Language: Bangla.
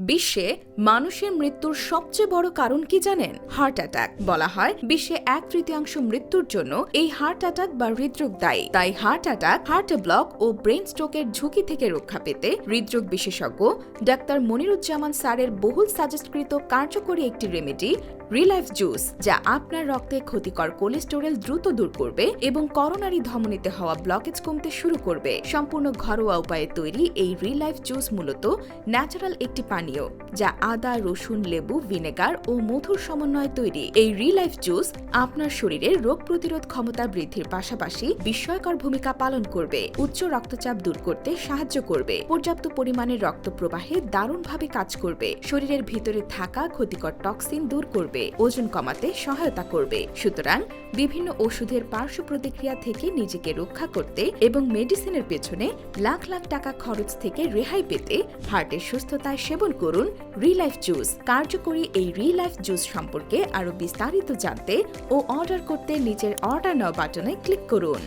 বিশ্বে মানুষের মৃত্যুর সবচেয়ে বড় কারণ কি জানেন? হার্ট অ্যাটাক বলা হয়। বিশ্বে এক তৃতীয়াংশ মৃত্যুর জন্য এই হার্ট অ্যাটাক বা হৃদরোগ দায়ী। তাই হার্ট অ্যাটাক হার্ট ব্লক ও ব্রেন স্ট্রোকের ঝুঁকি থেকে রক্ষা পেতে হৃদরোগ বিশেষজ্ঞ ডাক্তার মনিরুজ্জামান স্যারের বহুল সাজেস্টকৃত কার্যকরী একটি রেমেডি রিলাইফ জুস যা আপনার রক্তে ক্ষতিকর কোলেস্টেরল দ্রুত দূর করবে এবং করোনারি ধমনীতে হওয়া ব্লকেজ কমতে শুরু করবে। সম্পূর্ণ ঘরোয়া উপায়ে তৈরি এই রিলাইফ জুস মূলত ন্যাচারাল একটি পানীয় যা আদা, রসুন, লেবু, ভিনেগার ও মধুর সমন্বয়ে তৈরি। এই রিলাইফ জুস আপনার শরীরের রোগ প্রতিরোধ ক্ষমতা বৃদ্ধির পাশাপাশি বিস্ময়কর ভূমিকা পালন করবে, উচ্চ রক্তচাপ দূর করতে সাহায্য করবে, পর্যাপ্ত পরিমাণে রক্ত প্রবাহে দারুণভাবে কাজ করবে, শরীরের ভিতরে থাকা ক্ষতিকর টক্সিন দূর করবে, ওজন কমাতে সহায়তা করবে। সুতরাং বিভিন্ন ওষুধের পার্শ্ব প্রতিক্রিয়া থেকে নিজেকে রক্ষা করতে এবং মেডিসিনের পেছনে লাখ লাখ টাকা খরচ থেকে রেহাই পেতে হার্টের সুস্থতায় সেবন করুন রিলাইফ জুস কার্যকরী এই রিলাইফ জুস সম্পর্কে আরও বিস্তারিত জানতে ও অর্ডার করতে নিচের অর্ডার নাও বাটনে ক্লিক করুন।